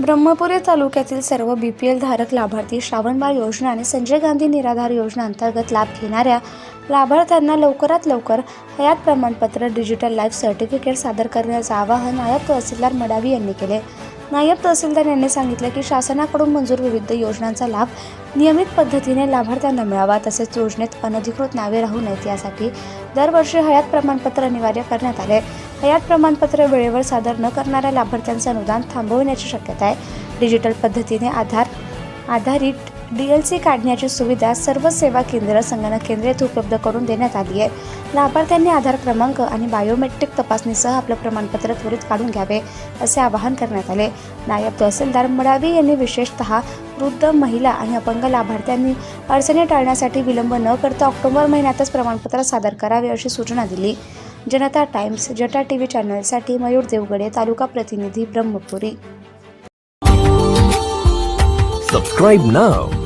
ब्रह्मपुरी तालुक्यातील सर्व बी P L धारक लाभार्थी श्रावणबाळ योजना आणि संजय गांधी निराधार योजना अंतर्गत लाभ घेणाऱ्या लाभार्थ्यांना लवकरात लवकर हयात प्रमाणपत्र डिजिटल लाईफ सर्टिफिकेट सादर करण्याचं आवाहन आयात तहसीलदार मडावी यांनी केले. नायब तहसीलदार यांनी सांगितलं की शासनाकडून मंजूर विविध योजनांचा लाभ नियमित पद्धतीने लाभार्थ्यांना मिळावा तसेच योजनेत अनधिकृत नावे राहू नयेत यासाठी दरवर्षी हयात प्रमाणपत्र अनिवार्य करण्यात आले. हयात प्रमाणपत्र वेळेवर सादर न करणाऱ्या लाभार्थ्यांचं अनुदान थांबवण्याची शक्यता आहे. डिजिटल पद्धतीने आधार आधारित डी एल सी काढण्याची सुविधा सर्व सेवा केंद्र संगणक केंद्रेत उपलब्ध करून देण्यात आली आहे. लाभार्थ्यांनी आधार क्रमांक आणि बायोमेट्रिक तपासणीसह आपलं प्रमाणपत्र त्वरित काढून घ्यावे असे आवाहन करण्यात आले. नायब तहसीलदार मडावी यांनी विशेषतः वृद्ध महिला आणि अपंग लाभार्थ्यांनी अडचणी टाळण्यासाठी विलंब न करता ऑक्टोबर महिन्यातच प्रमाणपत्र सादर करावे अशी सूचना दिली. जनता टाइम्स जटा टी व्ही चॅनलसाठी मयूर देवगडे तालुका प्रतिनिधी Brahmapuri. Subscribe now.